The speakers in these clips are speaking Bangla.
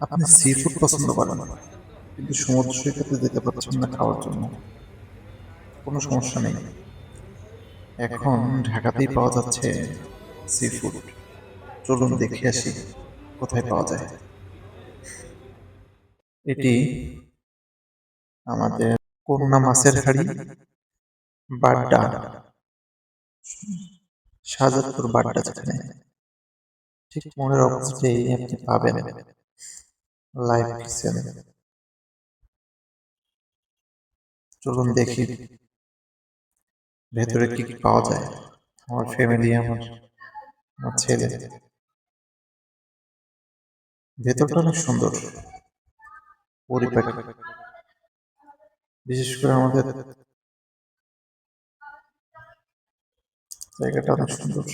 আপনি সি ফুড পছন্দ করেন, কিন্তু সমুদ্র সৈকতে যেতে পারছেন না খাওয়ার জন্য। কোনো সমস্যা নেই। এখন ঢাকাতেই পাওয়া যাচ্ছে সি ফুড চলুন দেখে আসি কোথায় পাওয়া যায়। এটি আমাদের কন্যা মাছের হাড়ি, বাড্ডা। শাহজাদপুর বাড্ডা যেখানে। ঠিক মনের অপোজিটেই আপনি পাবেন। লাইভ কিচেন চলুন দেখি ভেতরে কি কি পাওয়া যায়। আমার ফ্যামিলি আমার আমার ছেলে। ভেতরটা অনেক সুন্দর। পরিপাটি। বিশেষ করে আমাদের জায়গাটা অনেক সুন্দর।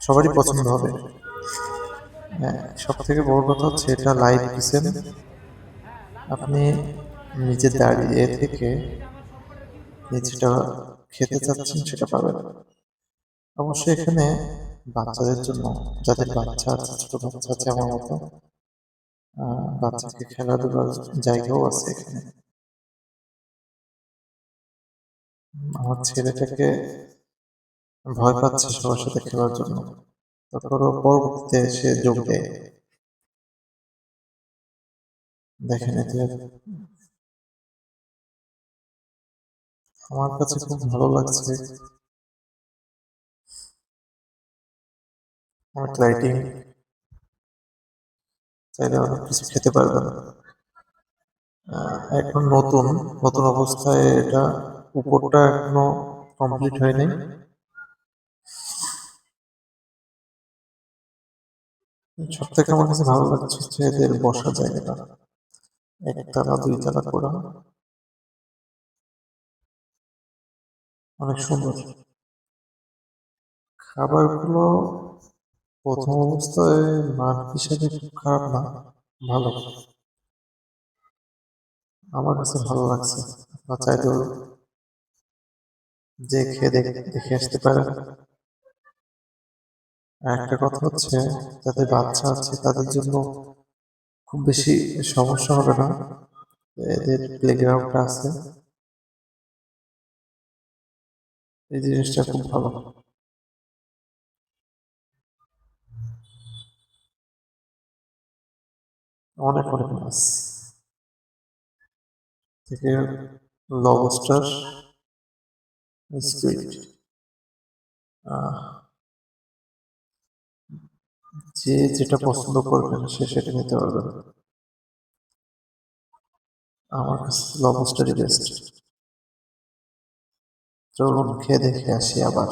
সবারই পছন্দ হবে। সব থেকে বড় কথা হচ্ছে এটা লাইভ কিচেন আপনি নিজে দাঁড়িয়ে থেকে যেটা খেতে চাচ্ছেন সেটা পাবেন। অবশ্যই এখানে বাচ্চাদের জন্য যাদের বাচ্চা আছে ছোট বাচ্চা আছে আমার মতো বাচ্চাকে খেলাধুলার জায়গাও আছে এখানে। আমার ছেলেটাকে ভয় পাচ্ছে সবার সাথে খেলার জন্য। তারপরও পরবর্তীতে সে যোগ দেয়। দেখেন আমার কাছে খুব ভালো লাগছে। অনেক লাইটিং চাইলে অনেক কিছু খেতে পারবেন। এখন নতুন নতুন অবস্থায় এটা উপরটা এখনও কমপ্লিট হয়নি। সব থেকে আমার কাছে ভালো লাগছে হচ্ছে এদের বসার জায়গাটা। একতলা দুইতলা করা। অনেক সুন্দর। খাবারগুলো প্রথম অবস্থায় মান হিসেবে খুব খারাপ না ভালো। আমার কাছে ভালো লাগছে। আপনার চাইলেও খেয়ে দেখ- দেখে আসতে পারেন একটা কথা হচ্ছে, যাদের বাচ্চা আছে তাদের জন্য খুব বেশি সমস্যা হবে না। এদের প্লেগ্রাউন্ডটা আছে। এই জিনিসটা খুব ভালো। অনেক অনেক মাছ। থেকে লবস্টার যে যেটা পছন্দ করবেন সে সেটা নিতে পারবেন। আমার কাছে লবস্টারই বেস্ট চলুন, খেয়ে দেখে আসি আবার।